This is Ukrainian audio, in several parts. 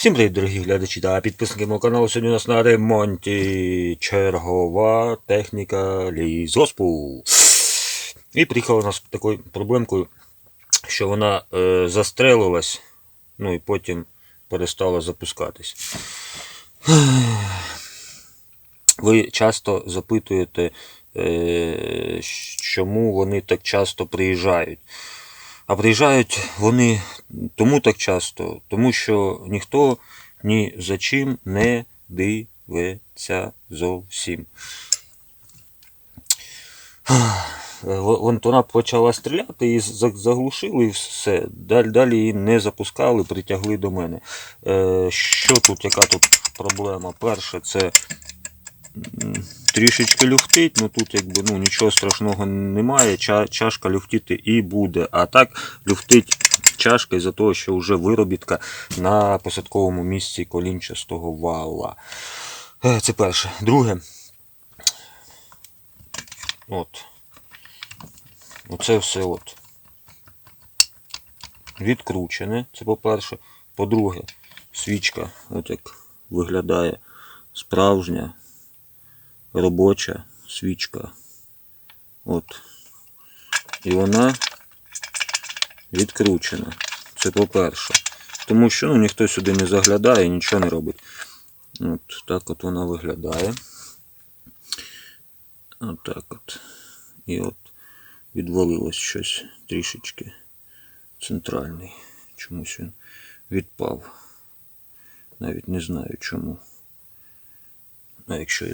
Всім привіт, дорогі глядачі та підписники мого каналу. Сьогодні у нас на ремонті чергова техніка лізоспу. І приїхала у нас такою проблемкою, що вона е, застрелилась, ну і потім перестала запускатись. Ви часто запитуєте, е, чому вони так часто приїжджають. А приїжджають вони тому так часто, тому що ніхто ні за чим не дивиться зовсім. Вон вона почала стріляти і заглушили і все. Далі, її не запускали, притягли до мене. Е, Що тут, яка тут проблема? Перше, це трішечки люфтить, ну тут якби ну, нічого страшного немає, ча, чашка люфтіти і буде. А так люфтить чашка із-за того, що вже виробітка на посадковому місці колінчастого вала. Е, Це перше. Друге. От. Оце все от. Відкручене, це по-перше. По-друге, свічка, от як виглядає справжня робоча свічка. От. І вона відкручена. Це по-перше. Тому що ну, ніхто сюди не заглядає, нічого не робить. От так от вона виглядає. От так от. І от відвалилось щось трішечки. Центральний. Чомусь він відпав. Навіть не знаю чому. А якщо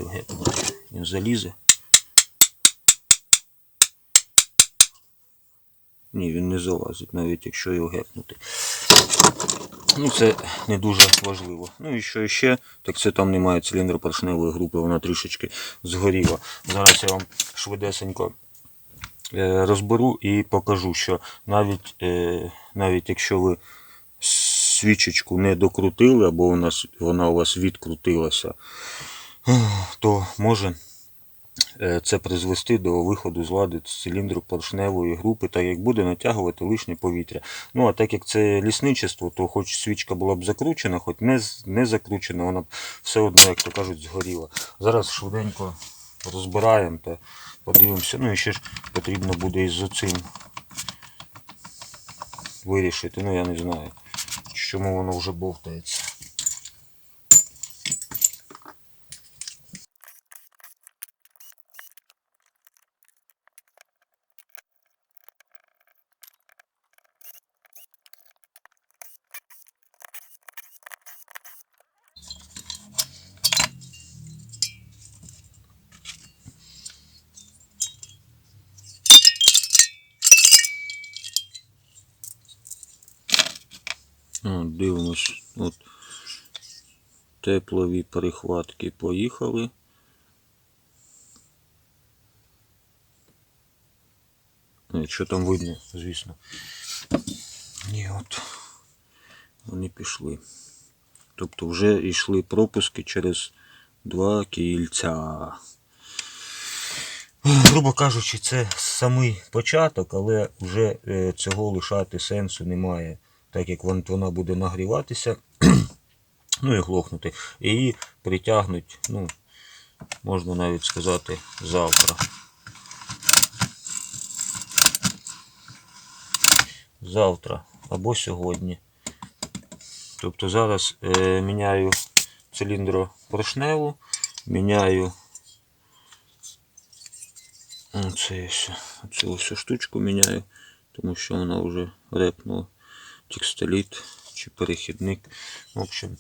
він залізе. Ні, він не залазить, навіть якщо його гепнути. Ну, це не дуже важливо. Ну і що ще, так це там немає циліндропоршневої групи, вона трішечки згоріла. Зараз я вам швидесенько е, розберу і покажу, що навіть, е, навіть якщо ви свічечку не докрутили, або вона, вона у вас відкрутилася, то може е, це призвести до виходу з ладу циліндру поршневої групи, так як буде натягувати лишнє повітря. Ну а так як це лісничество, то хоч свічка була б закручена, хоч не, не закручена, вона б все одно, як то кажуть, згоріла. Зараз швиденько розбираємо та подивимося. Ну і ще ж потрібно буде із цим вирішити. Ну я не знаю, чому воно вже бовтається. От, дивимось, от теплові перехватки поїхали. Якщо там видно, звісно. Ні, от вони пішли. Тобто вже йшли пропуски через два кільця. Грубо кажучи, це самий початок, але вже е, цього лишати сенсу немає, так як вона буде нагріватися, ну і глохнути. Її притягнуть, ну, можна навіть сказати, завтра. Завтра або сьогодні. Тобто зараз е, міняю циліндропоршневу, міняю Оце ось, оцю ось штучку міняю, тому що вона вже репнула. Текстоліт чи перехідник. В общем,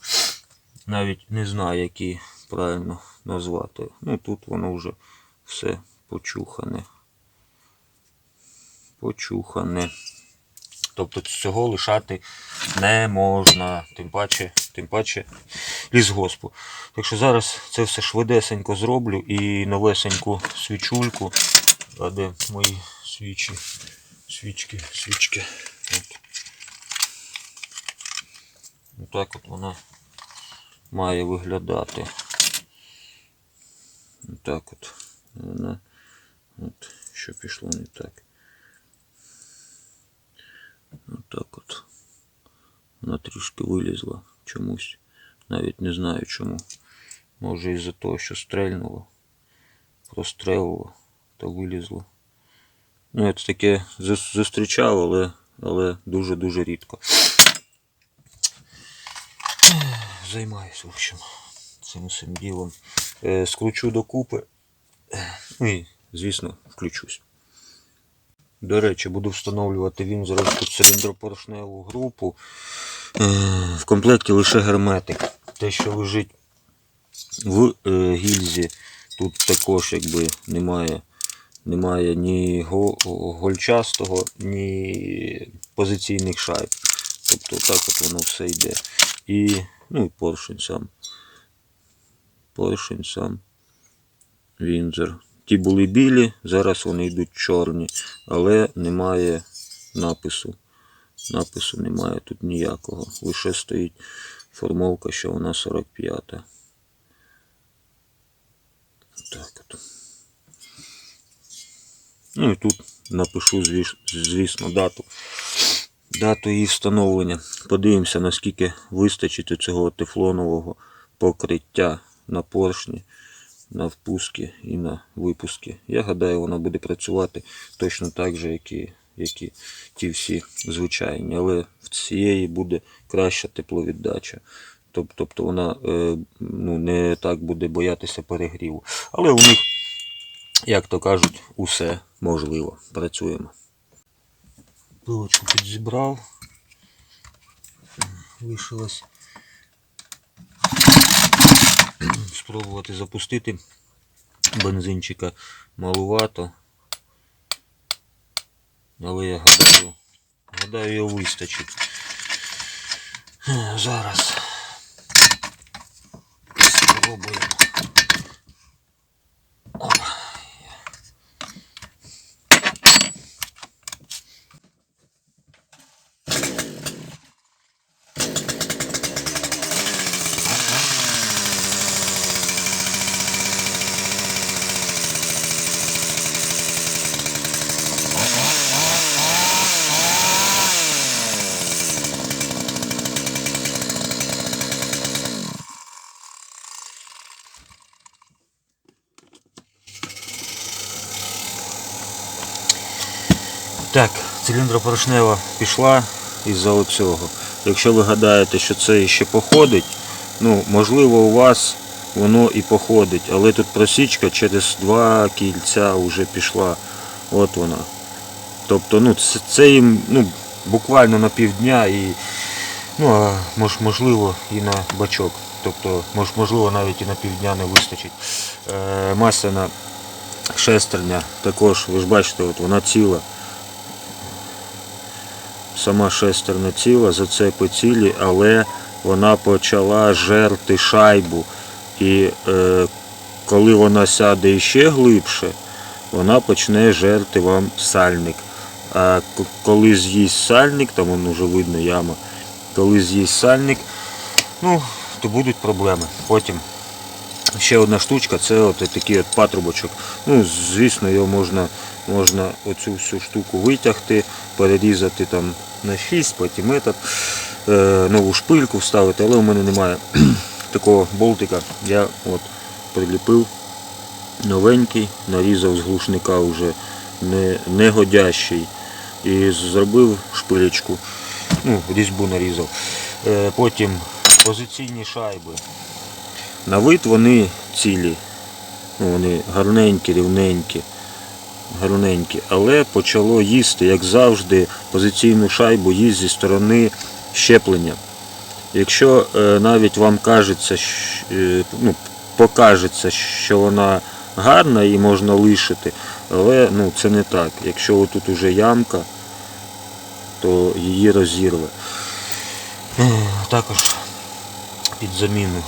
навіть не знаю, які правильно назвати. Ну тут воно вже все почухане. Почухане. Тобто цього лишати не можна, тим паче, тим паче лісгоспу. Так що зараз це все швидесенько зроблю і новесеньку свічульку. А де мої свічі? Свічки, свічки. От. Отак от вона має виглядати. Отак от вона. От, що пішло не так. Отак от. Вона трішки вилізла. чомусь. Навіть не знаю чому. Може із-за того, що стрельнуло, прострелило та вилізло. Ну, це таке зустрічав, але, але дуже-дуже рідко. Займаюся, в общем, цим усім ділом. Е, скручу докупи. Ну і, звісно, включусь. До речі, буду встановлювати вінзоровську циліндропоршневу групу. Е, В комплекті лише герметик. Те, що лежить в е, гільзі, тут також якби немає, немає ні гольчастого, ні позиційних шайб. Тобто так от воно все йде. І, ну і поршень сам. Поршень сам. Вінзор. Ті були білі, зараз вони йдуть чорні, але немає напису. Напису немає тут ніякого. Лише стоїть формовка, що вона 45-та. Так от. Ну і тут напишу, звісно, дату. Дату її встановлення. Подивимося, наскільки вистачить цього тефлонового покриття на поршні, на впуски і на випуски. Я гадаю, вона буде працювати точно так же, як і, як і ті всі звичайні. Але в цієї буде краща тепловіддача. Тобто вона е, ну, не так буде боятися перегріву. Але у них, як то кажуть, усе можливо. Працюємо. Пилочку підзібрав. Лишилось спробувати запустити. Бензинчика малувато. Але я гадаю, гадаю, його вистачить. Зараз спробуємо. Так, циліндропоршнева пішла із-за оцього. Якщо ви гадаєте, що це ще походить, ну, можливо, у вас воно і походить, але тут просічка через два кільця вже пішла. От вона. Тобто, ну, це, це їм ну, буквально на півдня і ну, а мож, можливо і на бачок. Тобто, мож, можливо, навіть і на півдня не вистачить. Е, масляна шестерня також, ви ж бачите, от вона ціла. Сама шестерня ціла, зацепи цілі, але вона почала жерти шайбу. І е, коли вона сяде іще глибше, вона почне жерти вам сальник. А коли з'їсть сальник, там вон уже видно яма, коли з'їсть сальник, ну, то будуть проблеми. Потім ще одна штучка, це от такий от патрубочок. Ну, звісно, його можна, можна оцю всю штуку витягти, перерізати там на 6, потім этот, е, нову шпильку вставити, але у мене немає такого болтика. Я от приліпив новенький, нарізав з глушника вже не, негодящий і зробив шпилечку. Ну, різьбу нарізав. Е, потім позиційні шайби. На вид вони цілі. Ну, вони гарненькі, рівненькі, гарненькі. Але почало їсти, як завжди, позиційну шайбу їсть зі сторони щеплення. Якщо е, навіть вам кажеться, е, ну, покажеться, що вона гарна і можна лишити, але ну, це не так. Якщо тут уже ямка, то її розірве. Також під заміну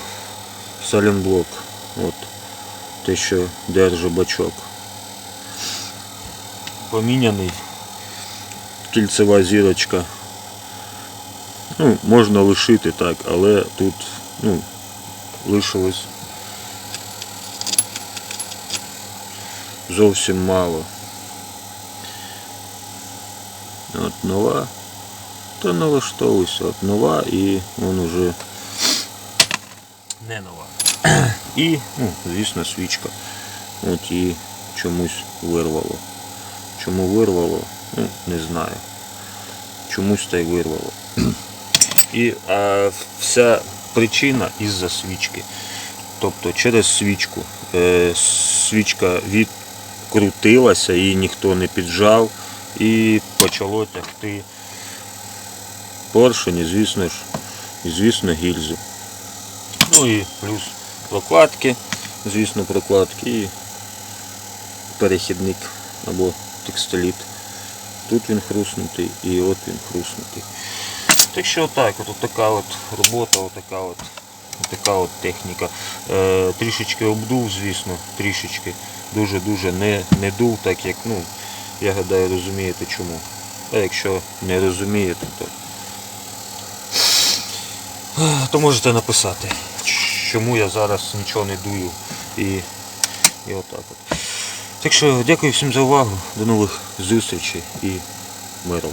салінблок. От те, що держить бачок. Поміняний. Кільцева зірочка. Ну, можна лишити так, але тут ну, лишилось зовсім мало. От нова. Та налаштовуйся, от нова і вон уже не нова. І, ну, звісно, свічка. От і чомусь вирвало. Чому вирвало, ну, не знаю. Чомусь та й вирвало. І а, вся причина із-за свічки. Тобто через свічку. Е, свічка відкрутилася, її ніхто не піджав і почало тягти поршень і, звісно ж, і, звісно, гільзу. Ну і плюс прокладки, звісно, прокладки і перехідник або текстоліт. Тут він хруснутий і от він хруснутий. Так що отак, от така от робота, отака от, отака от техніка. Е, трішечки обдув, звісно, трішечки. Дуже-дуже не, не дув, так як, ну, я гадаю, розумієте чому. А якщо не розумієте, то, то можете написати, чому я зараз нічого не дую. І, і отак от. Так що дякую всім за увагу. До нових зустрічей і миру.